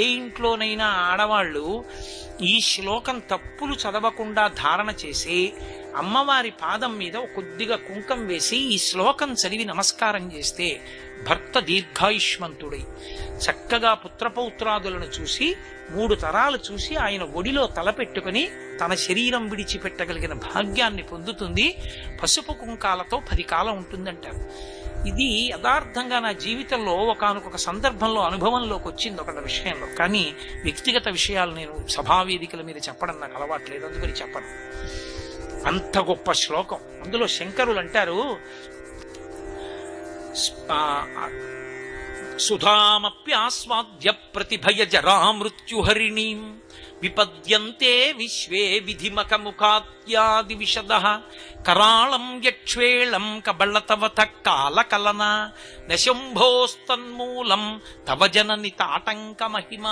ఏ ఇంట్లోనైనా ఆడవాళ్ళు ఈ శ్లోకం తప్పులు చదవకుండా ధారణ చేసి అమ్మవారి పాదం మీద కొద్దిగా కుంకం వేసి ఈ శ్లోకం చదివి నమస్కారం చేస్తే భర్త దీర్ఘాయుష్మంతుడై చక్కగా పుత్రపౌత్రాదులను చూసి మూడు తరాలు చూసి ఆయన ఒడిలో తలపెట్టుకుని తన శరీరం విడిచిపెట్టగలిగిన భాగ్యాన్ని పొందుతుంది. పసుపు కుంకాలతో పది కాలం ఉంటుందంటారు. ఇది యథార్థంగా నా జీవితంలో ఒకనొక సందర్భంలో అనుభవంలోకి వచ్చింది ఒక విషయంలో. కానీ వ్యక్తిగత విషయాలు నేను సభావేదికల మీద చెప్పడం నాకు అలవాట్లేదు అందుకని చెప్పను. అంత గొప్ప శ్లోకం. అందులో శంకరులు అంటారు సుధామప్యాస్వాద్య ప్రతిభయ జరా మృత్యుహరిణీం విపద్యంతే విశ్వే విధిమకముఖాత్యాది విశద కరాళం యక్ష్వేళం కబళతవత కాలకలన నశంభోస్తన్మూలం తవ జనని తాటంక మహిమ